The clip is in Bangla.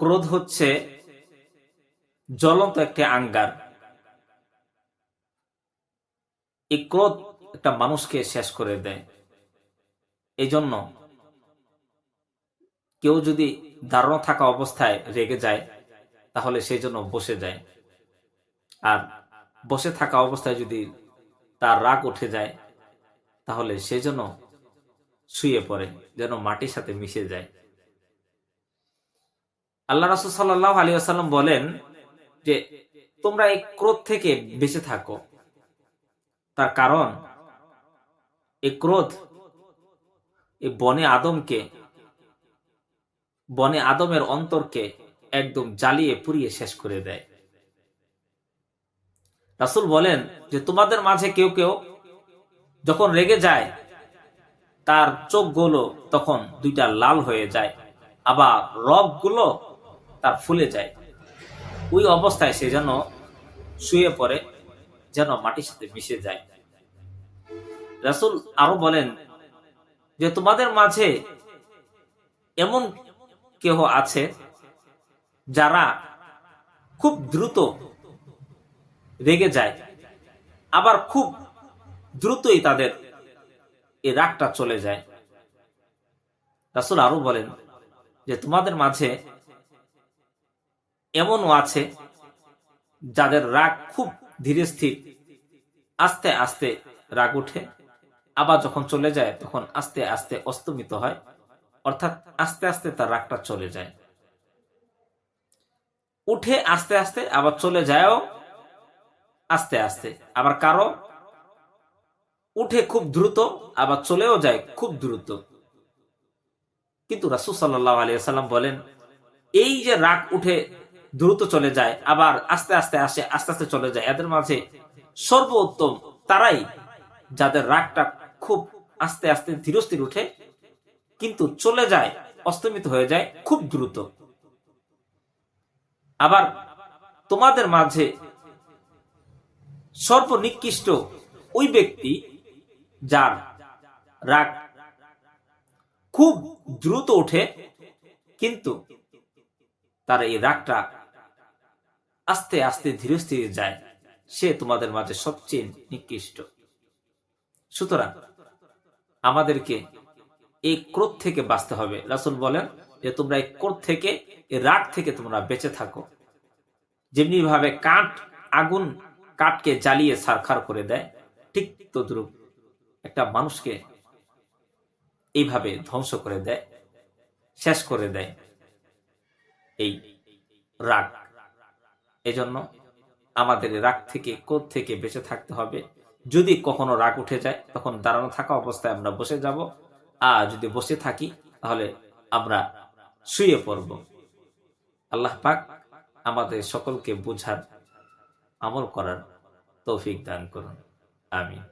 ক্রোধ হচ্ছে জ্বলন্ত একটি আঙ্গার। এই ক্রোধ একটা মানুষকে শেষ করে দেয়। এই জন্য কেউ যদি দাঁড়ানো থাকা অবস্থায় রেগে যায়, তাহলে সেই জন্য বসে যায়। আর বসে থাকা অবস্থায় যদি তার রাগ উঠে যায়, তাহলে সেই জন্য শুয়ে পড়ে, যেন মাটির সাথে মিশে যায়। আল্লাহ রাসুল সাল্লাহ আলী আসাল্লাম বলেন যে, তোমরা এই ক্রোধ থেকে বেঁচে থাকো। তার কারণ, এই ক্রোধ, এই বনে আদমকে, বনে আদমের অন্তরকে একদম জ্বালিয়ে পুড়িয়ে শেষ করে দেয়। রাসুল বলেন যে, তোমাদের মাঝে কেউ কেউ যখন রেগে যায়, তার চোখগুলো তখন দুইটা লাল হয়ে যায়। আবার রগগুলো তার ফুলে যায়। ওই অবস্থায় সে যেন শুয়ে পড়ে, যেন মাটির সাথে মিশে যায়। রাসুল আরও বলেন যে, তোমাদের মাঝে এমন কেহ আছে যারা খুব দ্রুত রেগে যায়, আবার খুব দ্রুতই তাদের এই রাগটা চলে যায়। রাসুল আরও বলেন যে, তোমাদের মাঝে এমনও আছে যাদের রাগ খুব ধীরে স্থির। আস্তে আস্তে রাগ উঠে আবার যখন চলে যায় তখন আস্তে আস্তে অস্তমিত হয়, অর্থাৎ আস্তে আস্তে তার রাগটা চলে যায়। উঠে আস্তে আস্তে, আবার চলে যায়ও আস্তে আস্তে, আবার কারও। উঠে খুব দ্রুত, আবার চলেও যায় খুব দ্রুত। কিন্তু রাসুল সাল্লাহ আলিয়া সাল্লাম বলেন, এই যে রাগ উঠে দ্রুত চলে যায়, আবার আস্তে আস্তে আসে, আস্তে আস্তে চলে যায়। এদের মাঝে সর্বোত্তম তারাই যাদের রাগটা খুব আস্তে আস্তে ধীরস্থির উঠে, কিন্তু চলে যায়, অস্তমিত হয়ে যায় খুব দ্রুত। আবার তোমাদের মাঝে সর্বনিকৃষ্ট ওই ব্যক্তি যার রাগ খুব দ্রুত ওঠে, কিন্তু তার এই রাগটা আস্তে আস্তে ধীরে ধীরে যায়। সে তোমাদের মাঝে সবচেয়ে নিকৃষ্ট। সুতরাং আমাদেরকে এই ক্রোধ থেকে বাঁচতে হবে। রাসুল বলেন যে, তোমরা এই ক্রোধ থেকে, এই রাগ থেকে তোমরা বেঁচে থাকো। যেমনি ভাবে কাঠ, আগুন কাঠকে জ্বালিয়ে সারখার করে দেয়, ঠিক তদ্রুপ একটা মানুষকে এইভাবে ধ্বংস করে দেয়, শেষ করে দেয় এই রাগ। এজন্য আমাদের রাগ থেকে কোদ থেকে বেঁচে থাকতে হবে। যদি কখনো রাগ উঠে যায়, তখন দাঁড়ানো থাকা অবস্থায় আমরা বসে যাব। আর যদি বসে থাকি, তাহলে আমরা শুয়ে পড়ব। আল্লাহ পাক আমাদের সকলকে বুঝার আমল করার তৌফিক দান করুন। আমিন।